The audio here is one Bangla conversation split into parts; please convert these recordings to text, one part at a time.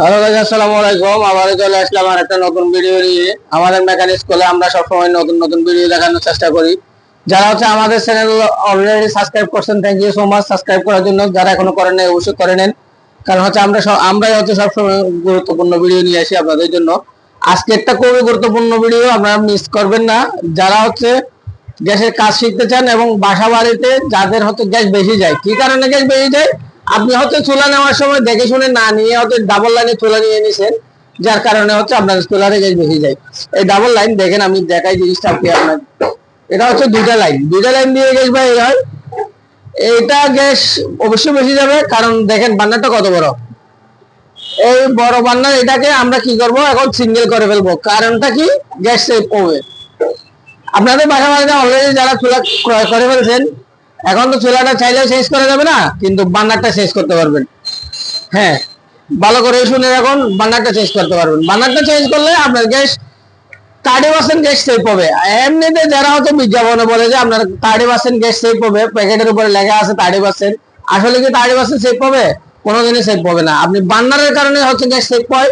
হ্যালো গাইজ আসসালামু আলাইকুম। আবার চলে আসলাম আর একটা নতুন ভিডিও নিয়ে। আমাদের মেকানিক স্কুলে আমরা সবসময় নতুন নতুন ভিডিও দেখানোর চেষ্টা করি। যারা হচ্ছে আমাদের চ্যানেল অলরেডি সাবস্ক্রাইব করছেন thank you so much subscribe করার জন্য যারা এখনও করেন নাই, অবশ্যই করে নেন। কারণ হচ্ছে আমরা আমরাই হচ্ছে সবসময় গুরুত্বপূর্ণ ভিডিও নিয়ে আসি আপনাদের জন্য। আজকে একটা খুবই গুরুত্বপূর্ণ ভিডিও আপনারা মিস করবেন না। যারা হচ্ছে গ্যাসের কাজ শিখতে চান এবং বাসা বাড়িতে যাদের হচ্ছে গ্যাস বেশি যায়, কি কারণে গ্যাস বেশি যায়? আপনি হয়তো চুলা নেওয়ার সময় দেখে শুনে না নিয়ে হয়তো ডাবল লাইনে চুলা নিয়ে নিছেন, যার কারণে হচ্ছে আপনার চুলারে গ্যাস বেশি যায়। এই ডাবল লাইন দেখেন, আমি দেখাই জিনিসটা আপনি আপনার। এটা হচ্ছে দুইটা লাইন দুইটা লাইন দিয়ে গ্যাস বাইর হয়, এইটা গ্যাস অবশ্যই বেশি যাবে, কারণ দেখেন বান্নারটা কত বড়। এই বড় বান্নার এটাকে আমরা কি করব, এখন সিঙ্গেল করে ফেলব। কারণটা কি? গ্যাস সেভ হবে আপনাদের বাসা বাড়িতে অলরেডি যারা চুলা ক্রয় করে ফেলছেন এখন তো চুলাটা চাইলেও শেষ করা যাবে না, কিন্তু বান্নারটা শেষ করতে পারবেন। হ্যাঁ ভালো করে শুনে এখন বান্নারটা চেঞ্জ করতে পারবেন। বান্নারটা চেঞ্জ করলে আপনার gas thirty percent gas save হবে এমনিতে যারা হয়তো বিজ্ঞাপনে বলে যে আপনার থার্টি পার্সেন্ট গ্যাস সেভ হবে প্যাকেটের উপরে লেখা আছে থার্টি পার্সেন্ট আসলে কি থার্টি পার্সেন্ট সেভ হবে কোনোদিনই সেভ হবে না। আপনি বান্নারের কারণে হচ্ছে গ্যাস সেভ হয়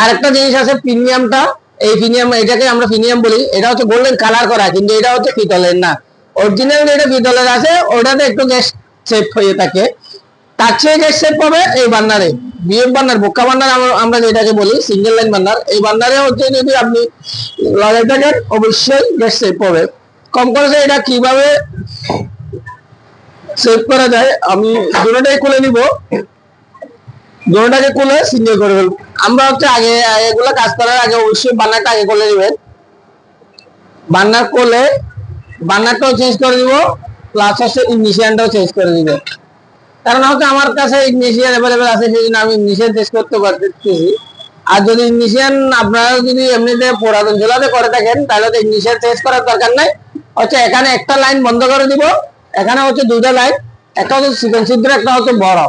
আর একটা জিনিস আছে প্রিমিয়ামটা এই প্রিমিয়াম এটাকে আমরা প্রিমিয়াম বলি। এটা হচ্ছে গোল্ডেন কালার করা, কিন্তু এটা হচ্ছে পিতলের না। অরিজিনাল যেটা পিতলের আছে, ওটাতে একটু গ্যাস সেভ হয়ে থাকে। তার চেয়ে গ্যাস সেভ হবে এই বান্নারে বিএম বান্নার বোকা বান্নার আমরা- যেটাকে বলি সিঙ্গেল লাইন বান্নার এই বান্নারে হচ্ছে যদি আপনি লাগাই থাকেন, অবশ্যই গ্যাস সেভ পাবে। কম খরচে এটা কীভাবে সেভ করা যায়, আমি দুটোটাই খুলে নিব। দুটোটাকে খুলে সিঙ্গেল করে ফেলব। আমরা হচ্ছে আগে, এগুলো কাজ করার আগে অবশ্যই বান্নারটা আগে খুলে নেবেন। বান্নার করলে বান্নারটাও চেঞ্জ করে দিব প্লাস হচ্ছে ইগনিশিয়ানটাও চেঞ্জ করে দিব। কারণ হচ্ছে আমার কাছে ইগনিশিয়ান অ্যাভেলেবেল আছে সেই জন্য আমি ইগনিশিয়ান চেঞ্জ করতে পারতেছি। আর যদি ইগনিশিয়ান আপনারা যদি এমনিতে পুরাতন ঝোলাতে করে থাকেন, তাহলে তো ইগনিশিয়ান চেঞ্জ করার দরকার নাই। হচ্ছে এখানে একটা লাইন বন্ধ করে দিব, এখানে হচ্ছে দুটা লাইন একটা হচ্ছে চিকন ছিদ্র একটা হচ্ছে বড়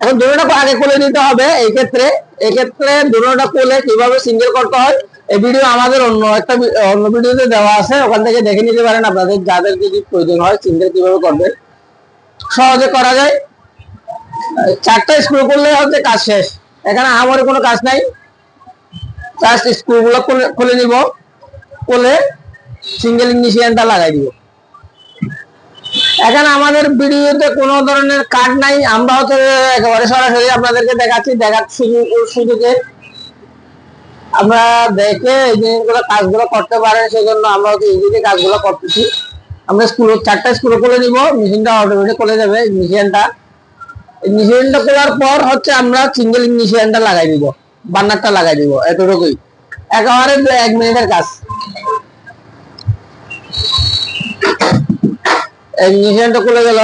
এখন দুটোটা আগে খুলে নিতে হবে, এই ক্ষেত্রে এই ক্ষেত্রে দুটোটা খুলে কীভাবে সিঙ্গেল করতে হয় এই ভিডিও আমাদের অন্য একটা অন্য ভিডিওতে দেওয়া আছে, ওখান থেকে দেখে নিতে পারেন আপনাদের যাদের যদি প্রয়োজন হয় সিঙ্গেল কীভাবে করবেন। সহজে করা যায়। চারটা স্ক্রু করলে হচ্ছে কাজ শেষ। এখানে আমার কোনো কাজ নাই। জাস্ট স্ক্রু গুলো খুলে- নিব। খুলে সিঙ্গেল ইগনিশিয়ানটা লাগাই দিব। এখানে আমাদের ভিডিওতে কোনো ধরনের কাট নাই। আমরা হচ্ছে একেবারে সরাসরি আপনাদেরকে দেখাচ্ছি। দেখার সুযোগ- সুযোগে আমরা দেখে এই জিনিসগুলো কাজগুলো করতে পারেন, সেজন্য আমরা হচ্ছে কাজগুলো করতেছি। আমরা স্কুল চারটা স্ক্রু খুলে নিব মেশিনটা অটোমেটিক খুলে যাবে মেশিনটা ইগনিশিয়ানটা করার পর হচ্ছে আমরা সিঙ্গেল ইগনিশিয়ানটা লাগাই দিব বার্নারটা লাগাই দিব, এতটুকুই। একেবারে এক মিনিটের কাজ। ইগনিশিয়ানটা খুলে গেল।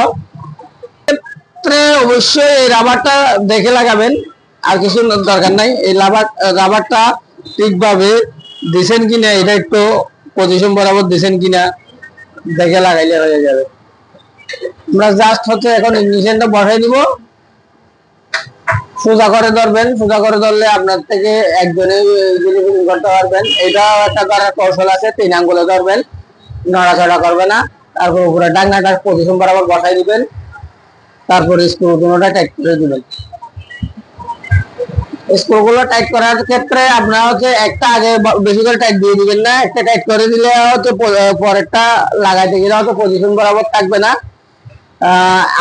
ক্ষেত্রে অবশ্যই এই রাবারটা দেখে লাগাবেন, আর কিছু দরকার নাই। এই রাবার রাবারটা ঠিকভাবে দিছেন কিনা, এটা একটু পজিশন বরাবর দিছেন কিনা, দেখে লাগাইলে হয়ে যাবে। আমরা জাস্ট হচ্ছে এখন ইগনিশনটা বসাই দিব। সোজা করে ধরবেন, সোজা করে ধরলে আপনার থেকে একজনে করতে পারবেন। এটাও একটা করার কৌশল আছে, তিন আঙ্গুলে ধরবেন, নড়াচড়া করবে না। তারপর উপরে ডাঙ্গাটা পজিশন বরাবর বসাই দিবেন। তারপর স্ক্রু দুটোটা টাইট করে দিবেন। স্ক্রু গুলো টাইট করার ক্ষেত্রে আপনারা হচ্ছে একটা আগে বেশি করে টাইট দিয়ে দিবেন না, একটা টাইট করে দিলে হচ্ছে পরেরটা লাগাইতে গেলে হয়তো পজিশন বরাবর থাকবে না।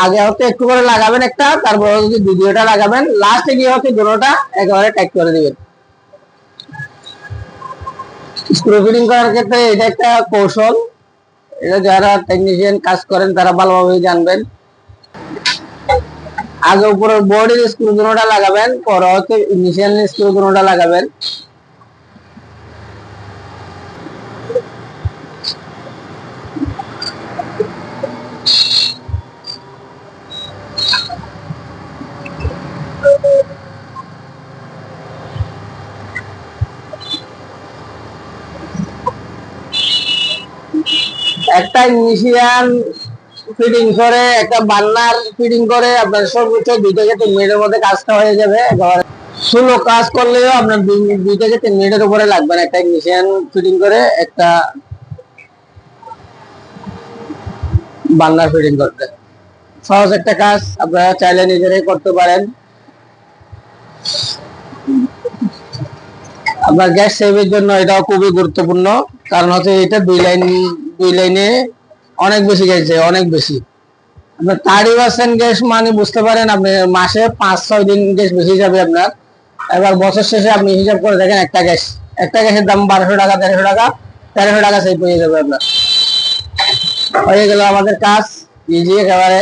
আগে হচ্ছে একটু করে লাগাবেন একটা, তারপর হচ্ছে দ্বিতীয়টা লাগাবেন লাস্টে গিয়ে হচ্ছে দুটোটা একেবারে টাইট করে দিবেন। স্ক্রু ফিটিং করার ক্ষেত্রে এটা একটা কৌশল। এটা যারা টেকনিশিয়ান কাজ করেন, তারা ভালোভাবে জানবেন। আগে উপরে বডির স্ক্রু দুটোটা লাগাবেন পরে হচ্ছে ইনিশিয়াল স্ক্রু দুটোটা লাগাবেন। একটা ইনিশিয়াল ফিটিং করে, একটা বান্নার ফিটিং করে, আপনার সর্বোচ্চ দুই থেকে তিন মিনিটের মধ্যে কাজটা হয়ে যাবে একেবারে স্লো কাজ করলেও আপনার দুই থেকে তিন মিনিটের উপরে লাগবে না। একটা ইগনিশিয়ান ফিটিং করে, একটা বান্নার ফিটিং করতে। সহজ একটা কাজ, আপনারা চাইলে নিজেরাই করতে পারেন। আপনার গ্যাস সেভের জন্য এটাও খুবই গুরুত্বপূর্ণ। কারণ হচ্ছে এটা দুই লাইন, দুই লাইনে অনেক বেশি গ্যাস যায় অনেক বেশি। আপনার থার্টি পার্সেন্ট গ্যাস মানে বুঝতে পারেন আপনি, মাসে পাঁচ, ছয় দিন গ্যাস বেশি যাবে আপনার। এবার বছর শেষে আপনি হিসাব করে দেখেন একটা গ্যাস একটা গ্যাসের দাম বারোশো টাকা, তেরোশো টাকা তেরোশো টাকা সেই পেয়ে যাবে আপনার। হয়ে গেল আমাদের কাজ ইজি একেবারে।